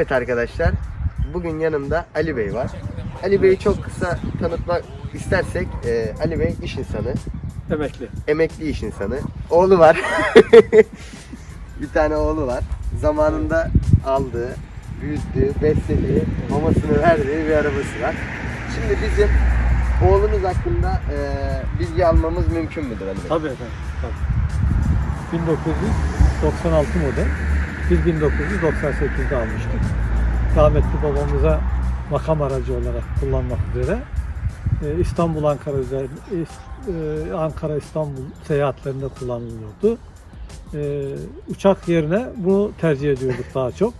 Evet arkadaşlar, bugün yanımda Ali Bey var. Ali Bey'i çok kısa tanıtmak istersek, e, Ali Bey iş insanı, Emekli. emekli iş insanı. Oğlu var. bir tane oğlu var. Zamanında aldığı, büyüttüğü, beslediği, mamasını verdiği bir arabası var. Şimdi bizim oğlunuz hakkında e, bilgi almamız mümkün müdür Ali Bey? Tabii efendim. Tabii. 1996 model. Biz 1998'de almıştık. Rahmetli babamıza makam aracı olarak kullanmak üzere e, İstanbul Ankara e, Ankara İstanbul seyahatlerinde kullanılıyordu. E, uçak yerine bunu tercih ediyorduk daha çok.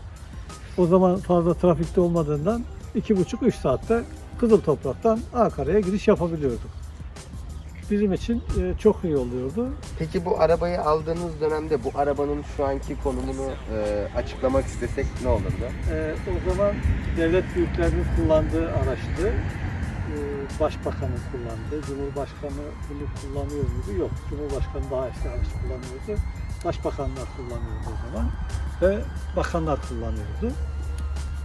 O zaman fazla trafikte olmadığından 2,5-3 saatte Kızıl Toprak'tan Ankara'ya giriş yapabiliyorduk. Bizim için e, çok iyi oluyordu. Peki bu arabayı aldığınız dönemde bu arabanın şu anki konumunu e, açıklamak istesek ne olurdu? Ee, o zaman devlet büyüklerinin kullandığı araçtı. Ee, Başbakanın kullandığı, Cumhurbaşkanı bunu kullanıyor muydu? Yok. Cumhurbaşkanı daha eski araç kullanıyordu. Başbakanlar kullanıyordu o zaman. Ve bakanlar kullanıyordu.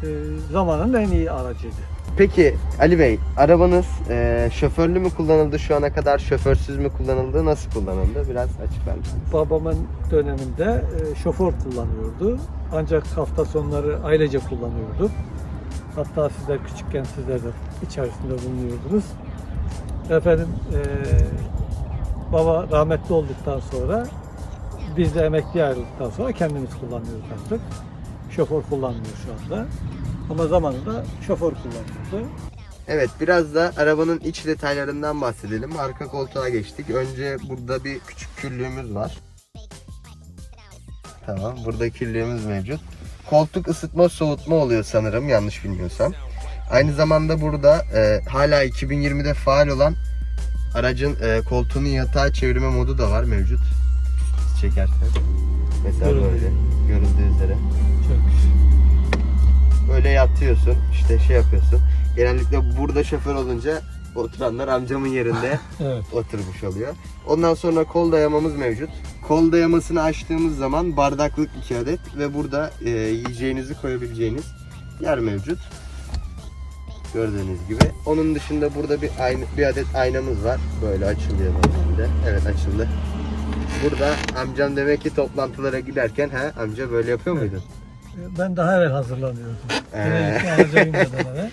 Ee, zamanın en iyi aracıydı. Peki Ali Bey, arabanız e, şoförlü mü kullanıldı şu ana kadar, şoförsüz mü kullanıldı, nasıl kullanıldı? Biraz açıklar mısınız? Babamın döneminde e, şoför kullanıyordu. Ancak hafta sonları ailece kullanıyorduk. Hatta sizler küçükken sizler de içerisinde bulunuyordunuz. Efendim e, baba rahmetli olduktan sonra biz de emekli ayrıldıktan sonra kendimiz kullanıyoruz artık. Şoför kullanmıyor şu anda. Ama zamanında şoför kullanıyordu. Evet, biraz da arabanın iç detaylarından bahsedelim. Arka koltuğa geçtik. Önce burada bir küçük küllüğümüz var. Tamam, burada küllüğümüz mevcut. Koltuk ısıtma soğutma oluyor sanırım yanlış bilmiyorsam. Aynı zamanda burada e, hala 2020'de faal olan aracın e, koltuğunu yatağa çevirme modu da var mevcut. Çekersen. Mesela Görüldüğü. böyle görüldüğü üzere. Böyle yatıyorsun işte şey yapıyorsun. Genellikle burada şoför olunca oturanlar amcamın yerinde Evet. oturmuş oluyor. Ondan sonra kol dayamamız mevcut. Kol dayamasını açtığımız zaman bardaklık 2 adet ve burada e, yiyeceğinizi koyabileceğiniz yer mevcut. Gördüğünüz gibi. Onun dışında burada bir ayna, bir adet aynamız var. Böyle açılıyor normalde. Evet açıldı. Burada amcam demek ki toplantılara giderken ha amca böyle yapıyor muydun? Ben daha evvel hazırlanıyordum. Ee. Araca.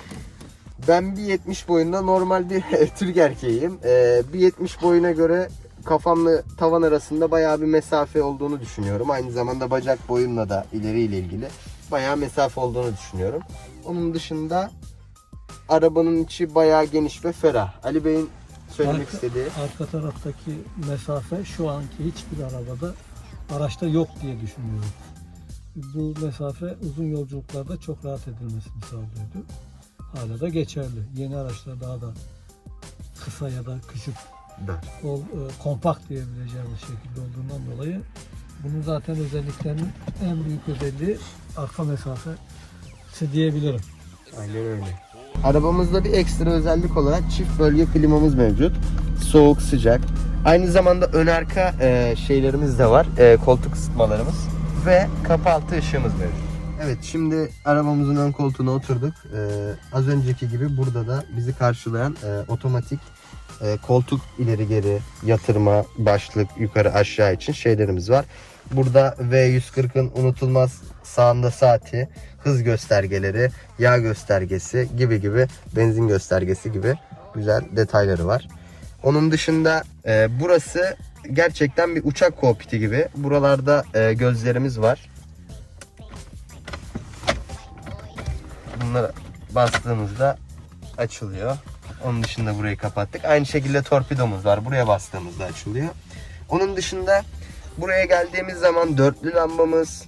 Ben 1.70 boyunda normal bir Türk erkeğim. Ee, 1.70 boyuna göre kafamla tavan arasında bayağı bir mesafe olduğunu düşünüyorum. Aynı zamanda bacak boyumla da ileriyle ilgili bayağı mesafe olduğunu düşünüyorum. Onun dışında arabanın içi bayağı geniş ve ferah. Ali Bey'in söylemek Arka- istediği Arka taraftaki mesafe şu anki hiçbir arabada araçta yok diye düşünüyorum. Bu mesafe uzun yolculuklarda çok rahat edilmesini sağlıyordu. Hala da geçerli. Yeni araçlar daha da kısa ya da dar. ol, e, kompakt diyebileceğimiz şekilde olduğundan dolayı bunun zaten özelliklerinin en büyük özelliği arka mesafesi diyebilirim. Aynen öyle. Arabamızda bir ekstra özellik olarak çift bölge klimamız mevcut. Soğuk, sıcak. Aynı zamanda ön arka e, şeylerimiz de var. E, koltuk ısıtmalarımız. Ve kapı ışığımız mevcut. Evet şimdi arabamızın ön koltuğuna oturduk. E, az önceki gibi burada da bizi karşılayan e, otomatik e, koltuk ileri geri yatırma, başlık yukarı aşağı için şeylerimiz var. Burada V140'ın unutulmaz sağında saati, hız göstergeleri, yağ göstergesi gibi gibi benzin göstergesi gibi güzel detayları var. Onun dışında e, burası gerçekten bir uçak kokpiti gibi. Buralarda e, gözlerimiz var. Bunları bastığımızda açılıyor. Onun dışında burayı kapattık. Aynı şekilde torpidomuz var. Buraya bastığımızda açılıyor. Onun dışında buraya geldiğimiz zaman dörtlü lambamız,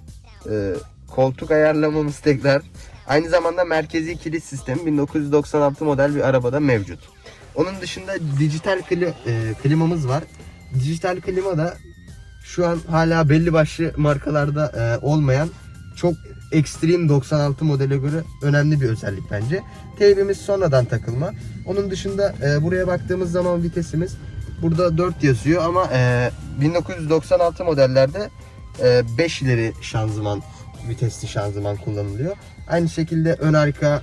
e, koltuk ayarlamamız tekrar. Aynı zamanda merkezi kilit sistemi 1996 model bir arabada mevcut. Onun dışında dijital kli, e, klimamız var. Dijital klima da şu an hala belli başlı markalarda e, olmayan çok ekstrem 96 modele göre önemli bir özellik bence. Teybimiz sonradan takılma. Onun dışında e, buraya baktığımız zaman vitesimiz burada 4 yazıyor ama e, 1996 modellerde 5 ileri şanzıman vitesli şanzıman kullanılıyor. Aynı şekilde ön arka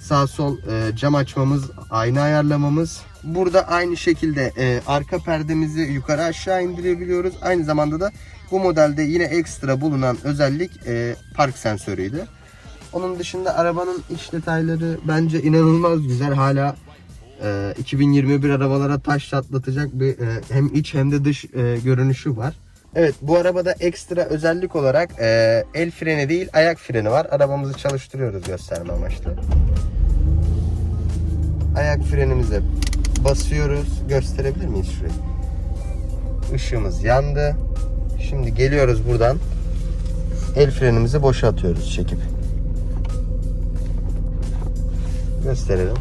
sağ sol e, cam açmamız, ayna ayarlamamız. Burada aynı şekilde e, arka perdemizi yukarı aşağı indirebiliyoruz. Aynı zamanda da bu modelde yine ekstra bulunan özellik e, park sensörüydü. Onun dışında arabanın iç detayları bence inanılmaz güzel. Hala e, 2021 arabalara taş çatlatacak bir e, hem iç hem de dış e, görünüşü var. Evet bu arabada ekstra özellik olarak e, el freni değil ayak freni var. Arabamızı çalıştırıyoruz gösterme amaçlı. Ayak frenimize basıyoruz. Gösterebilir miyiz şurayı? Işığımız yandı. Şimdi geliyoruz buradan. El frenimizi boşa atıyoruz çekip. Gösterelim.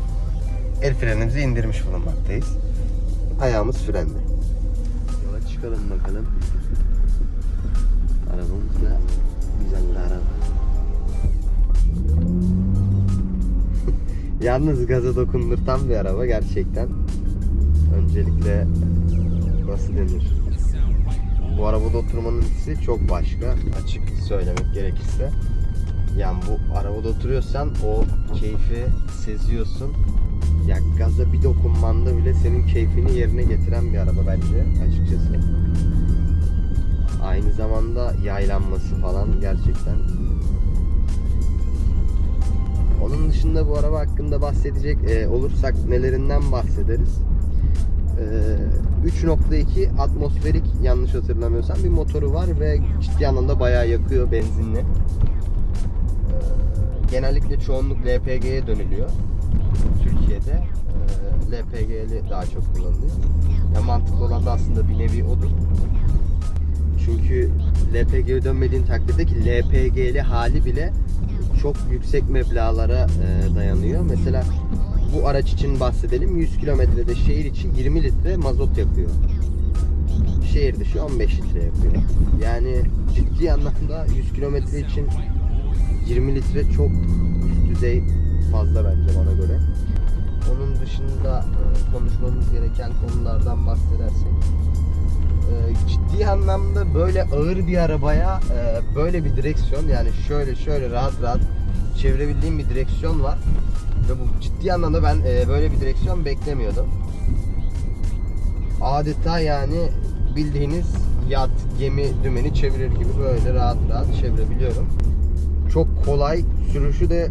El frenimizi indirmiş bulunmaktayız. Ayağımız frende. Yola çıkalım bakalım. Arabamız Yalnız gaza dokundurtan bir araba gerçekten. Öncelikle nasıl denir? Bu arabada oturmanın hissi çok başka. Açık söylemek gerekirse. Yani bu arabada oturuyorsan o keyfi seziyorsun. Ya gaza bir dokunmanda bile senin keyfini yerine getiren bir araba bence açıkçası. Aynı zamanda yaylanması falan gerçekten. Onun dışında bu araba hakkında bahsedecek e, olursak nelerinden bahsederiz? E, 3.2 atmosferik yanlış hatırlamıyorsam bir motoru var ve ciddi anlamda bayağı yakıyor benzinli. E, genellikle çoğunluk LPG'ye dönülüyor. Türkiye'de e, LPG'li daha çok kullanılıyor. Ya mantıklı olan da aslında bir nevi odur. Çünkü LPG'ye dönmediğin takdirde ki LPG'li hali bile çok yüksek meblağlara e, dayanıyor. Mesela bu araç için bahsedelim. 100 kilometrede şehir içi 20 litre mazot yakıyor. Şehir dışı 15 litre yakıyor. Yani ciddi anlamda 100 kilometre için 20 litre çok üst düzey fazla bence bana göre. Onun dışında e, konuşmamız gereken konulardan bahsedersek ciddi anlamda böyle ağır bir arabaya e, böyle bir direksiyon yani şöyle şöyle rahat rahat çevirebildiğim bir direksiyon var. Ve bu ciddi anlamda ben e, böyle bir direksiyon beklemiyordum. Adeta yani bildiğiniz yat, gemi, dümeni çevirir gibi böyle rahat rahat çevirebiliyorum. Çok kolay, sürüşü de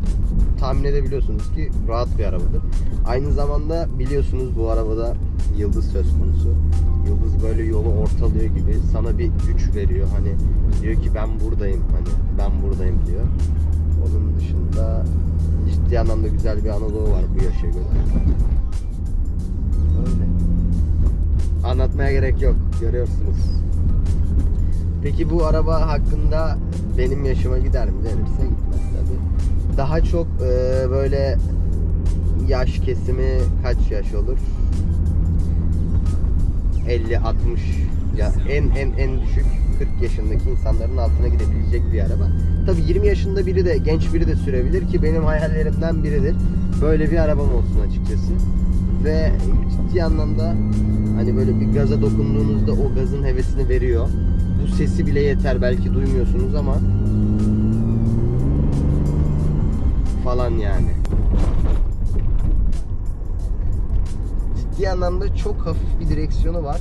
tahmin edebiliyorsunuz ki rahat bir arabadır. Aynı zamanda biliyorsunuz bu arabada yıldız söz konusu. Yıldız böyle yolu ortalıyor gibi sana bir güç veriyor. Hani diyor ki ben buradayım hani ben buradayım diyor. Onun dışında ciddi anlamda güzel bir Anadolu var bu yaşa göre. Öyle. Anlatmaya gerek yok. Görüyorsunuz. Peki bu araba hakkında benim yaşıma gider mi denirse gitmez tabi. Daha çok e, böyle yaş kesimi kaç yaş olur? 50 60 ya en en en düşük 40 yaşındaki insanların altına gidebilecek bir araba. Tabi 20 yaşında biri de genç biri de sürebilir ki benim hayallerimden biridir. Böyle bir arabam olsun açıkçası. Ve ciddi anlamda hani böyle bir gaza dokunduğunuzda o gazın hevesini veriyor. Bu sesi bile yeter belki duymuyorsunuz ama falan yani. Ciddi anlamda çok hafif bir direksiyonu var.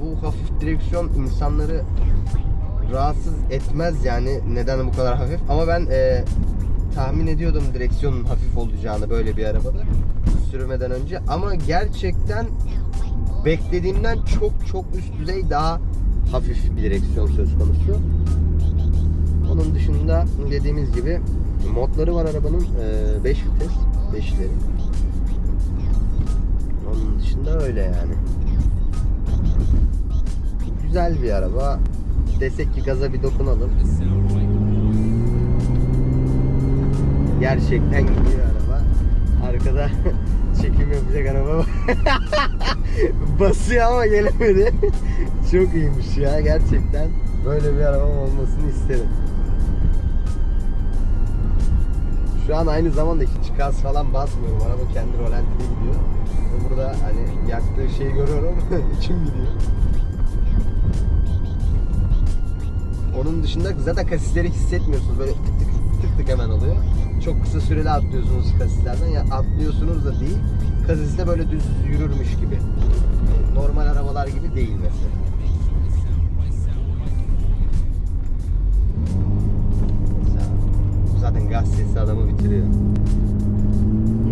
Bu hafif direksiyon insanları rahatsız etmez yani neden bu kadar hafif ama ben e, tahmin ediyordum direksiyonun hafif olacağını böyle bir arabada sürmeden önce ama gerçekten beklediğimden çok çok üst düzey daha hafif bir direksiyon söz konusu. Onun dışında dediğimiz gibi modları var arabanın 5 vites 5'leri. Dışında öyle yani. Güzel bir araba. Desek ki gaza bir dokunalım. Gerçekten gidiyor araba. Arkada çekim yapacak araba. Basıyor ama gelemedi. Çok iyiymiş ya gerçekten. Böyle bir arabam olmasını isterim. Şu an aynı zamanda hiç gaz falan basmıyorum. Araba kendi rolantide gidiyor. Burada hani yaktığı şeyi görüyorum. içim gidiyor. Onun dışında zaten kasisleri hissetmiyorsunuz. Böyle tık tık tık tık hemen oluyor. Çok kısa süreli atlıyorsunuz kasislerden. Ya atlıyorsunuz da değil. Kasiste böyle düz yürürmüş gibi. Normal arabalar gibi değil. Mesela zaten gaz sesi adamı bitiriyor.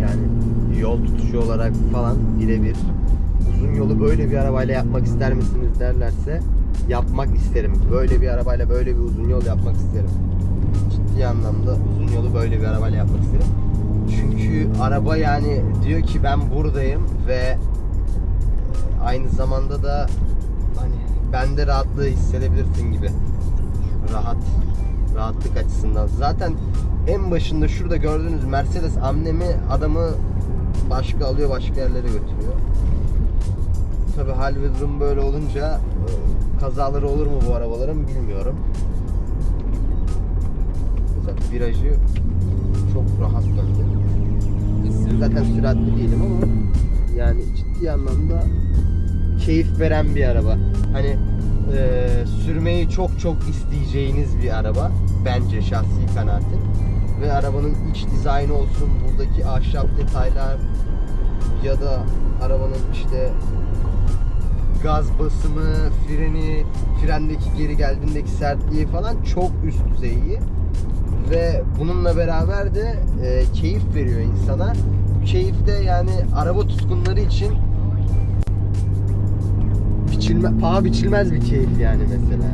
Yani yol tutuşu olarak falan birebir. Uzun yolu böyle bir arabayla yapmak ister misiniz derlerse yapmak isterim. Böyle bir arabayla böyle bir uzun yol yapmak isterim. Ciddi anlamda uzun yolu böyle bir arabayla yapmak isterim. Çünkü araba yani diyor ki ben buradayım ve aynı zamanda da hani bende rahatlığı hissedebilirsin gibi. Rahat. Rahatlık açısından. Zaten en başında şurada gördüğünüz Mercedes amblemi adamı başka alıyor başka yerlere götürüyor. Tabi hal ve durum böyle olunca e, kazaları olur mu bu arabaların bilmiyorum. Mesela virajı çok rahat döndü. Zaten süratli değilim ama yani ciddi anlamda keyif veren bir araba. Hani e, sürmeyi çok çok isteyeceğiniz bir araba bence şahsi kanaatim. Ve arabanın iç dizaynı olsun, buradaki ahşap detaylar ya da arabanın işte gaz basımı, freni, frendeki geri geldiğindeki sertliği falan çok üst düzey iyi. Ve bununla beraber de e, keyif veriyor insana. Bu keyif de yani araba tutkunları için biçilme, paha biçilmez bir keyif yani mesela.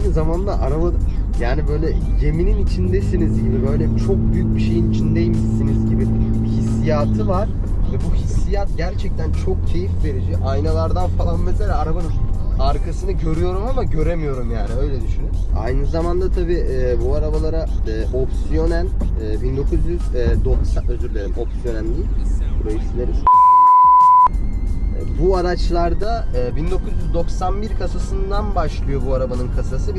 Aynı zamanda araba yani böyle geminin içindesiniz gibi böyle çok büyük bir şeyin içindeymişsiniz gibi bir hissiyatı var ve bu hissiyat gerçekten çok keyif verici. Aynalardan falan mesela arabanın arkasını görüyorum ama göremiyorum yani öyle düşünün. Aynı zamanda tabi bu arabalara e, opsiyonel e, 1990 özür dilerim opsiyonel değil. Burayı sileriz. Bu araçlarda e, 1991 kasasından başlıyor bu arabanın kasası.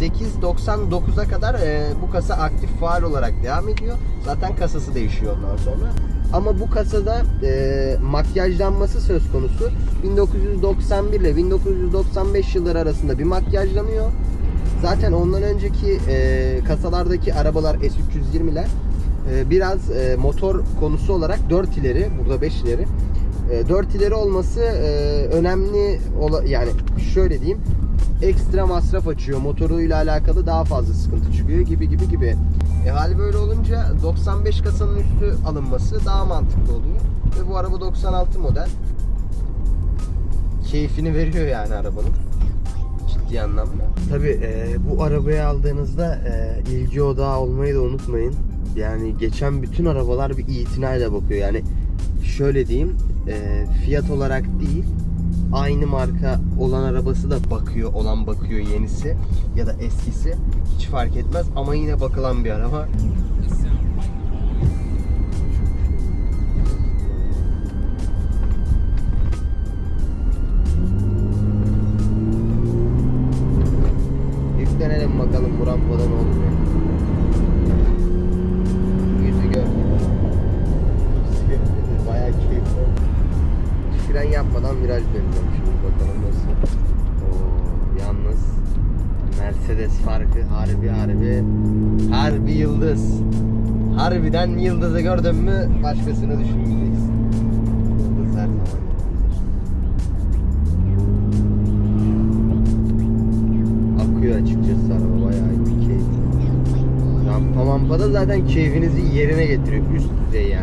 1998-99'a kadar e, bu kasa aktif faal olarak devam ediyor. Zaten kasası değişiyor ondan sonra. Ama bu kasada e, makyajlanması söz konusu. 1991 ile 1995 yılları arasında bir makyajlanıyor. Zaten ondan önceki e, kasalardaki arabalar S320'ler e, biraz e, motor konusu olarak 4 ileri, burada 5 ileri. E, 4 ileri olması e, önemli yani şöyle diyeyim ekstra masraf açıyor. Motoruyla alakalı daha fazla sıkıntı çıkıyor gibi gibi gibi. E hali böyle olunca 95 kasanın üstü alınması daha mantıklı oluyor. Ve bu araba 96 model. Keyfini veriyor yani arabanın. Ciddi anlamda. Tabi bu arabayı aldığınızda e, ilgi odağı olmayı da unutmayın. Yani geçen bütün arabalar bir itinayla bakıyor. Yani şöyle diyeyim e, fiyat olarak değil aynı marka olan arabası da bakıyor olan bakıyor yenisi ya da eskisi hiç fark etmez ama yine bakılan bir araba. Yüklenelim bakalım bu rampada ne. Viraj döneceğim şimdi bakalım nasıl. Oo, yalnız Mercedes farkı harbi harbi harbi yıldız. Harbiden yıldızı gördün mü başkasını düşünmeyeceksin. Yıldız her zaman. Akıyor açıkçası araba bayağı iyi keyifli. Rampa mampada zaten keyfinizi yerine getiriyor üst düzey